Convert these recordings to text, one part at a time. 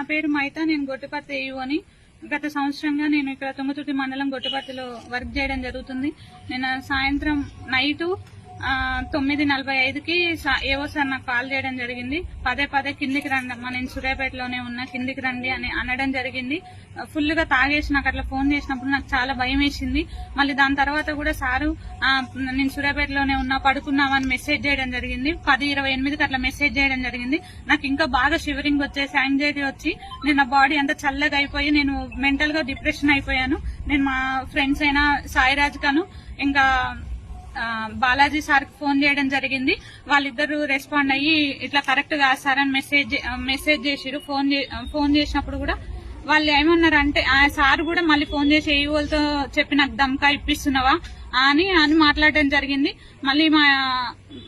నా పేరు మైత నేను గొట్టిపత్తి ఏయు అని. గత సంవత్సరంగా నేను ఇక్కడ తుంగతుర్తి మండలం గొట్టిపత్తిలో వర్క్ చేయడం జరుగుతుంది. నేను సాయంత్రం నైటు తొమ్మిది నలభై ఐదుకి సా- ఏవో సార్ నాకు కాల్ చేయడం జరిగింది. పదే పదే కిందికి రండి అమ్మా నేను సూర్యాపేటలోనే ఉన్నా కిందికి రండి అని అనడం జరిగింది. ఫుల్గా తాగేసి నాకు అట్లా ఫోన్ చేసినప్పుడు నాకు చాలా భయం వేసింది. మళ్ళీ దాని తర్వాత కూడా సారు నేను సూర్యాపేటలోనే ఉన్నా పడుకున్నామని మెసేజ్ చేయడం జరిగింది. పది ఇరవై ఎనిమిదికి అట్లా మెసేజ్ చేయడం జరిగింది. నాకు ఇంకా బాగా షివరింగ్ వచ్చేసి యాంగ్జైటీ వచ్చి నేను నా బాడీ అంతా చల్లగా అయిపోయి నేను మెంటల్గా డిప్రెషన్ అయిపోయాను. నేను మా ఫ్రెండ్స్ అయినా సాయిరాజ్ కాను ఇంకా బాలాజీ సార్ ఫోన్ చేయడం జరిగింది. వాళ్ళిద్దరు రెస్పాండ్ అయ్యి ఇట్లా కరెక్ట్గా సార్ అని మెసేజ్ మెసేజ్ చేసిరు ఫోన్ చే- ఫోన్ చేసినప్పుడు కూడా వాళ్ళు ఏమన్నారు అంటే ఆ సార్ కూడా మళ్ళీ ఫోన్ చేసి ఏ వాళ్ళతో చెప్పి నాకు దమ్కా ఇప్పిస్తున్నావా? అని అని మాట్లాడడం జరిగింది. మళ్ళీ మా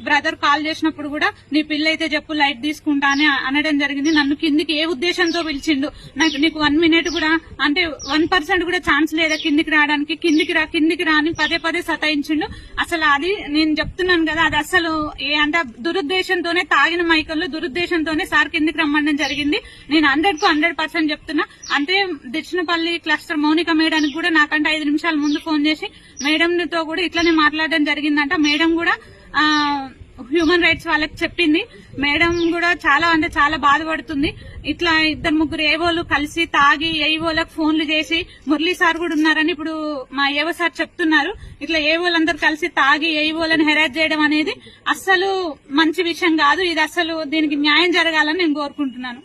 బ్రదర్ కాల్ చేసినప్పుడు కూడా నీ పిల్ల అయితే చెప్పు లైట్ తీసుకుంటా అని అనడం జరిగింది. నన్ను కిందికి ఏ ఉద్దేశంతో పిలిచిండు? నాకు నీకు వన్ మినిట్ కూడా అంటే వన్ పర్సెంట్ కూడా ఛాన్స్ లేదా? కిందికి రావడానికి కిందికి రా కిందికి రా అని పదే పదే సతాయించిండు. అసలు అది నేను చెప్తున్నాను కదా అది అసలు ఏ అంటే దురుద్దేశంతోనే తాగిన మైకల్లో దురుద్దేశంతోనే సార్ కిందికి రమ్మడం జరిగింది. నేను హండ్రెడ్కు హండ్రెడ్ పర్సెంట్ చెప్తున్నా. అంటే దక్షిణపల్లి క్లస్టర్ మౌనిక మేడానికి కూడా నాకంటే ఐదు నిమిషాల ముందు ఫోన్ చేసి మేడంతో కూడా ఇట్లనే మాట్లాడడం జరిగిందంట. మేడం కూడా హ్యూమన్ రైట్స్ వాళ్ళకి చెప్పింది. మేడం కూడా చాలా అంటే చాలా బాధపడుతుంది. ఇట్లా ఇద్దరు ముగ్గురు ఏవోలు కలిసి తాగి ఏవోలకు ఫోన్లు చేసి మురళీ సార్ కూడా ఉన్నారని ఇప్పుడు మా ఏవో సార్ చెప్తున్నారు. ఇట్లా ఏవోలందరూ కలిసి తాగి ఏవోలను హెరాజ్ చేయడం అనేది అస్సలు మంచి విషయం కాదు. ఇది అసలు దీనికి న్యాయం జరగాలని నేను కోరుకుంటున్నాను.